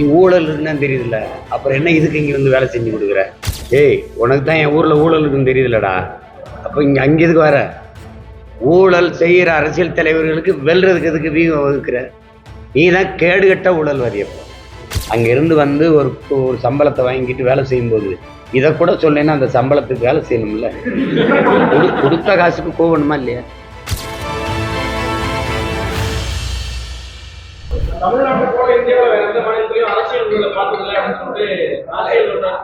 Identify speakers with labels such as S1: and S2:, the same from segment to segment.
S1: நீ ஊழல் இருக்குன்னு தெரியுதுல்ல. அப்புறம் என்ன இதுக்கு இங்கே வந்து வேலை செஞ்சு கொடுக்குற? ஏய் உனக்கு தான் என் ஊரில் ஊழல் இருக்குன்னு தெரியுதுல்லடா. அப்போ இங்கே அங்கே எதுக்கு வர? ஊழல் செய்கிற அரசியல் தலைவர்களுக்கு வெல்றதுக்கு எதுக்கு வீகம் வகுக்கிற? நீ தான் கேடுகட்ட ஊழல்வாதி அங்கேருந்து வந்து ஒரு ஒரு சம்பளத்தை வாங்கிட்டு வேலை செய்யும்போது இதை கூட சொன்னேன்னா அந்த சம்பளத்துக்கு வேலை செய்யணும்ல. கொடு- கொடுத்த காசுக்கு போகணுமா இல்லையா?
S2: தமிழ்நாட்டை போல இந்தியாவில் வேற எந்த மாநிலத்திலையும் அரசியல் ஊழலை பார்த்ததில்லை அப்படின்னு சொல்லிட்டு அரசியல் ஊழல்?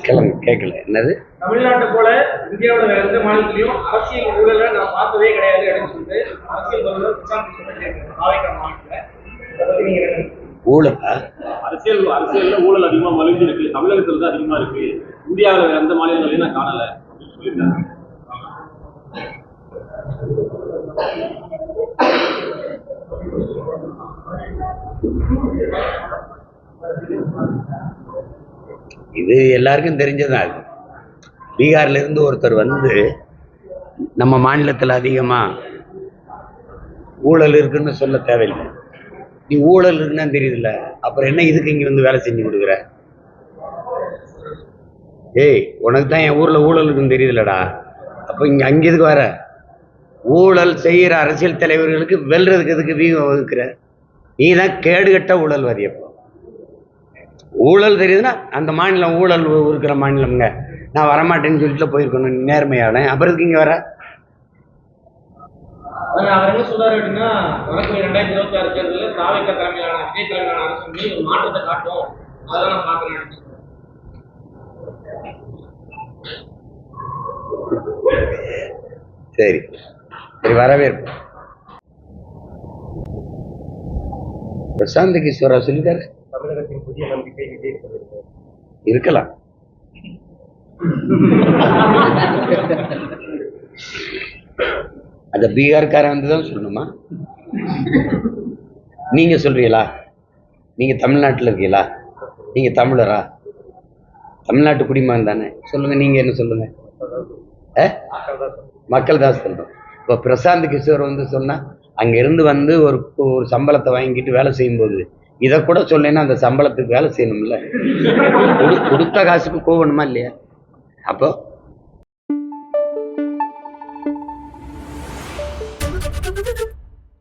S1: கிளம்பு கேட்கல. என்னது?
S2: தமிழ்நாட்டை போல இந்தியாவில் வேற எந்த மாநிலத்திலையும் அரசியல் ஊழலை நான் பார்த்ததே கிடையாது அப்படின்னு சொல்லிட்டு அரசியல் சொல்லியிருக்காரு நாளைக்கு மாநிலத்தில்?
S1: ஊழலா?
S3: அரசியல் அரசியல்ல ஊழல் அதிகமா மலிஞ்சு இருக்கு தமிழகத்துல தான் அதிகமா இருக்கு. இந்தியாவுல வேற எந்த மாநிலங்களையும் நான் காணல அப்படின்னு சொல்லியிருக்காங்க.
S1: இது எல்லாருக்கும் தெரிஞ்சதான் அது பீகார்ல இருந்து ஒருத்தர் வந்து நம்ம மாநிலத்தில் அதிகமாக ஊழல் இருக்குன்னு சொல்ல தேவையில்லை. நீ ஊழல் இருக்குன்னு தெரியுதுல்ல. அப்புறம் என்ன இதுக்கு இங்கே வந்து வேலை செஞ்சு கொடுக்குற? ஏய் உனக்கு தான் என் ஊரில் ஊழல் இருக்குன்னு தெரியுதுலடா அப்போ இங்கே அங்கே இதுக்கு வர? ஊழல் செய்கிற அரசியல் தலைவர்களுக்கு வெல்றதுக்கு எதுக்கு வீகம் வகுக்கிற? நீ தான் கேடுகட்ட ஊழல்வாதி அப்போ. ஊழல் தெரியுதுன்னா அந்த மாநிலம் ஊழல் இருக்கிற மாநிலம்ங்க. நான் வரமாட்டேன்னு சொல்லிட்டு போயிருக்கணும் நேர்மையான அப்புறம் இங்கே வர?
S2: ஆனா அவர் என்ன சொல்றாரு அப்படின்னா வரக்கூடிய ரெண்டாயிரத்தி இருபத்தி ஆறு தேர்தலில் தாவேக்க தலைமையிலான விஜய் தலைமையிலான அரசு வந்து ஒரு மாற்றத்தை காட்டும். அதெல்லாம் நான் பார்க்கறேன். அப்படின்னு சொல்றாரு.
S1: சரி. சரி வரவேற்பு. பிரசாந்த் கிஷோரா சொல்லிட்டாரு.
S2: தமிழகத்தின் புதிய நம்பிக்கை விஜய்
S1: இருக்கலாம். அந்த பீகார்காரன் வந்து தான் சொல்லணுமா? நீங்க சொல்றீங்களா? நீங்க தமிழ்நாட்டில் இருக்கீங்களா? நீங்க தமிழரா? தமிழ்நாட்டு குடிமகன் தானே. சொல்லுங்க நீங்க என்ன சொல்லுங்க? மக்கள் தான் சொல்றோம். இப்போ பிரசாந்த் கிஷோர் வந்து சொன்னா அங்கேருந்து வந்து ஒரு ஒரு சம்பளத்தை வாங்கிட்டு வேலை செய்யும்போது இதை கூட சொல்லேன்னா அந்த சம்பளத்துக்கு வேலை செய்யணும்ல கொடு கொடுத்த காசுக்கு கோவணுமா இல்லையா அப்போ Thank you.